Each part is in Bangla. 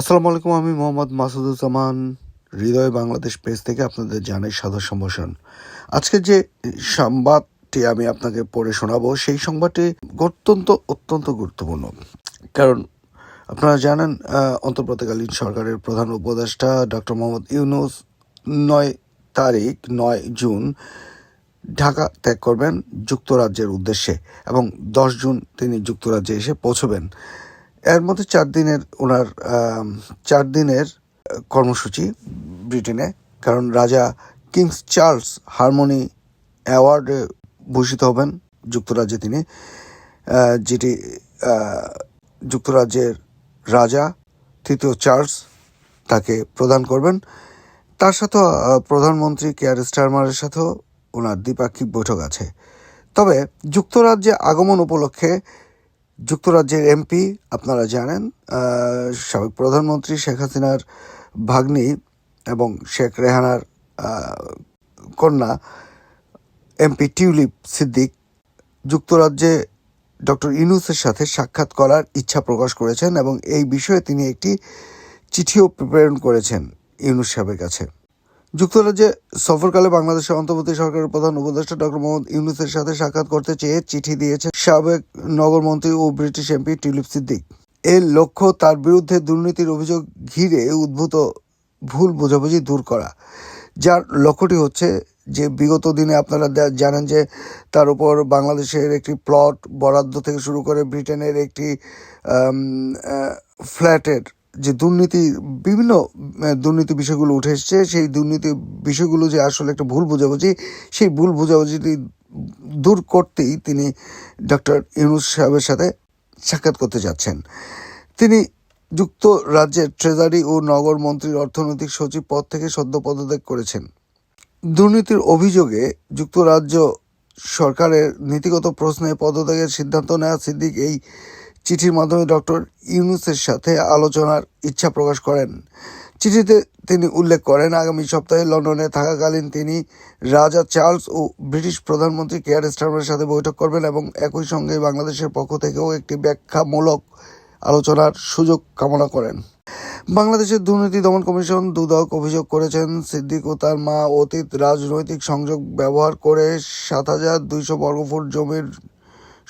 আসসালামু আলাইকুম, আমি মোহাম্মদ মাসুদুজ্জামান। হৃদয় বাংলাদেশ পেজ থেকে আপনাদের জানাই সাদা সম্ভাষণ। আজকে যে সংবাদটি আমি আপনাকে পড়ে শোনাবো, সেই সংবাদটি অত্যন্ত অত্যন্ত গুরুত্বপূর্ণ। কারণ আপনারা জানেন অন্তর্বর্তীকালীন সরকারের প্রধান উপদেষ্টা ডক্টর মোহাম্মদ ইউনুস নয় তারিখ, নয় জুন ঢাকা ত্যাগ করবেন যুক্তরাজ্যের উদ্দেশ্যে এবং দশ জুন তিনি যুক্তরাজ্যে এসে পৌঁছবেন। এর মধ্যে চার দিনের ওনার চার দিনের কর্মসূচি ব্রিটেনে। কারণ রাজা কিংস চার্লস হারমোনি অ্যাওয়ার্ডে ভূষিত হবেন যুক্তরাজ্যে তিনি। যেটি যুক্তরাজ্যের রাজা তৃতীয় চার্লস তাকে প্রদান করবেন। তার সাথেও প্রধানমন্ত্রী কেয়ার স্টারমারের সাথেও ওনার দ্বিপাক্ষিক বৈঠক আছে। তবে যুক্তরাজ্যে আগমন উপলক্ষে যুক্তরাজ্যের এমপি, আপনারা জানেন সাবেক প্রধানমন্ত্রী শেখ হাসিনার ভাগ্নি এবং শেখ রেহানার কন্যা এমপি টিউলিপ সিদ্দিক যুক্তরাজ্যে ডক্টর ইনুসের সাথে সাক্ষাৎ করার ইচ্ছা প্রকাশ করেছেন এবং এই বিষয়ে তিনি একটি চিঠিও প্রেরণ করেছেন ইউনুস সাহেবের কাছে। যুক্তরাজ্যে সফরকালে বাংলাদেশের অন্তর্বর্তী সরকারের প্রধান উপদেষ্টা ডক্টর মোহাম্মদ ইউনুসের সাথে সাক্ষাৎ করতে চেয়ে চিঠি দিয়েছে সাবেক নগরমন্ত্রী ও ব্রিটিশ এমপি টিউলিপ সিদ্দিক। এর লক্ষ্য তার বিরুদ্ধে দুর্নীতির অভিযোগ ঘিরে উদ্ভূত ভুল বোঝাবুঝি দূর করা। যার লক্ষ্যটি হচ্ছে যে, বিগত দিনে আপনারা জানেন যে, তার উপর বাংলাদেশের একটি প্লট বরাদ্দ থেকে শুরু করে ব্রিটেনের একটি ফ্ল্যাটের যে দুর্নীতি, বিভিন্ন দুর্নীতি বিষয়গুলো উঠে এসছে, সেই দুর্নীতি বিষয়গুলো যে আসলে একটা ভুল বোঝাবুঝি, সেই ভুল বোঝাবুঝিটি দূর করতেই তিনি ডক্টর ইউনুস সাহেবের সাথে সাক্ষাৎ করতে যাচ্ছেন। তিনি যুক্তরাজ্যের ট্রেজারি ও নগর মন্ত্রীর অর্থনৈতিক সচিব পদ থেকে সদ্য পদত্যাগ করেছেন। দুর্নীতির অভিযোগে যুক্তরাজ্য সরকারের নীতিগত প্রশ্নে পদত্যাগের সিদ্ধান্ত নেওয়া সিদ্দিক এই চিঠির মাধ্যমে ডক্টর ইউনুসের সাথে আলোচনার ইচ্ছা প্রকাশ করেন। চিঠিতে তিনি উল্লেখ করেন, আগামী সপ্তাহে লন্ডনে থাকাকালীন তিনি রাজা চার্লস ও ব্রিটিশ প্রধানমন্ত্রী কেয়ার স্টারমারের সাথে বৈঠক করবেন এবং একই সঙ্গে বাংলাদেশের পক্ষ থেকেও একটি ব্যাখ্যামূলক আলোচনার সুযোগ কামনা করেন। বাংলাদেশের দুর্নীতি দমন কমিশন দুদক অভিযোগ করেছেন, সিদ্দিক ও তার মা অতীত রাজনৈতিক সংযোগ ব্যবহার করে সাত হাজার দুইশো বর্গফুট জমির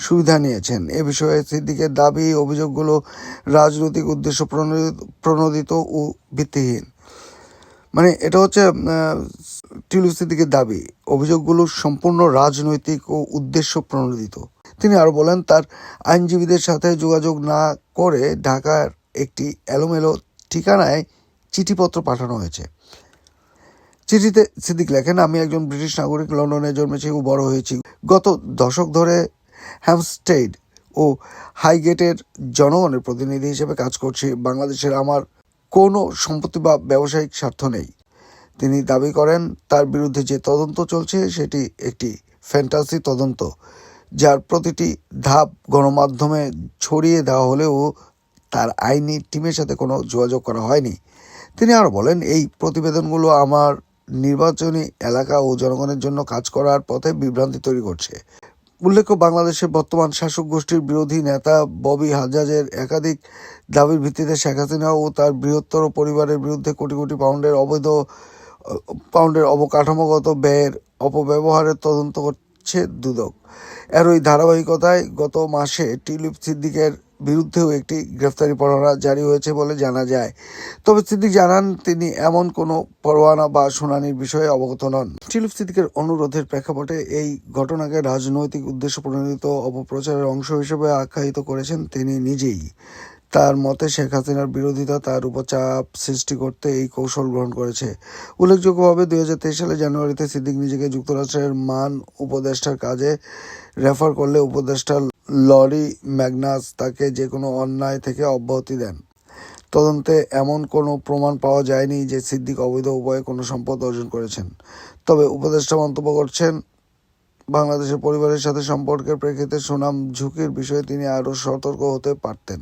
সুবিধা নিয়েছেন। এ বিষয়ে সিদ্দিকের দাবি, অভিযোগগুলো রাজনৈতিক উদ্দেশ্য প্রণোদিত- ও ভিত্তিহীন। মানে এটা হচ্ছে টিউলিপ সিদ্দিকের দাবি, অভিযোগগুলো সম্পূর্ণ রাজনৈতিক ও উদ্দেশ্য প্রণোদিত। তিনি আরও বলেন, তার আইনজীবীদের সাথে যোগাযোগ না করে ঢাকার একটি এলোমেলো ঠিকানায় চিঠিপত্র পাঠানো হয়েছে। চিঠিতে সিদ্দিক লেখেন, আমি একজন ব্রিটিশ নাগরিক, লন্ডনে জন্মেছি ও বড় হয়েছি। গত দশক ধরে হ্যামস্টেড ও হাইগেটের জনগণের প্রতিনিধি হিসেবে কাজ করছি বাংলাদেশের আমার কোনো সম্পত্তি বা ব্যবসায়িক স্বার্থ নেই। তিনি দাবি করেন, তার বিরুদ্ধে যে তদন্ত চলছে সেটি একটি ফ্যান্টাসি তদন্ত, যার প্রতিটি ধাপ গণমাধ্যমে ছড়িয়ে দেওয়া হলেও তার আইনি টিমের সাথে কোনো যোগাযোগ করা হয়নি। তিনি আরও বলেন, এই প্রতিবেদনগুলো আমার নির্বাচনী এলাকা ও জনগণের জন্য কাজ করার পথে বিভ্রান্তি তৈরি করছে। উল্লেখ্য বাংলাদেশে বর্তমান শাসক গোষ্ঠীর বিরোধী নেতা ববি হাজাজের একাধিক দাবির ভিত্তিতে শেখ হাসিনা ও তার বৃহত্তর পরিবারের বিরুদ্ধে কোটি কোটি পাউন্ডের অবৈধ, পাউন্ডের অবকাঠামোগত ব্যয়ের অপব্যবহারের তদন্ত করছে দুদক। এর ওই ধারাবাহিকতায় গত মাসে টিউলিপ সিদ্দিকের বিরুদ্ধেও একটি গ্রেফতারি পরোয়ানা জারি হয়েছে বলে জানা যায়। তবে সিদ্দিক জানান, তিনি এমন কোনো পরোয়ানা বা শুনানির বিষয়ে অবগত নন। টিউলিপ সিদ্দিকের অনুরোধের প্রেক্ষাপটে এই ঘটনাকে রাজনৈতিক উদ্দেশ্য প্রণোদিত অপপ্রচারের অংশ হিসেবে আখ্যায়িত করেছেন তিনি নিজেই। তার মতে, শেখ হাসিনার বিরোধিতা তার উপর চাপ সৃষ্টি করতে এই কৌশল গ্রহণ করেছে। উল্লেখযোগ্যভাবে, দুই হাজার তেইশ সালে জানুয়ারিতে সিদ্দিক নিজেকে যুক্তরাষ্ট্রের মান উপদেষ্টার কাজে রেফার করলে উপদেষ্টা লরি, ম্যাগনাস তাকে যে কোনো অন্যায় থেকে অব্যাহতি দেন। তদন্তে এমন কোনো প্রমাণ পাওয়া যায়নি যে সিদ্দিক অবৈধ উপায়ে কোনো সম্পদ অর্জন করেছেন। তবে উপদেষ্টা মন্তব্য করছেন, বাংলাদেশের পরিবারের সাথে সম্পর্কের প্রেক্ষিতে সুনাম ঝুঁকির বিষয়ে তিনি আরও সতর্ক হতে পারতেন।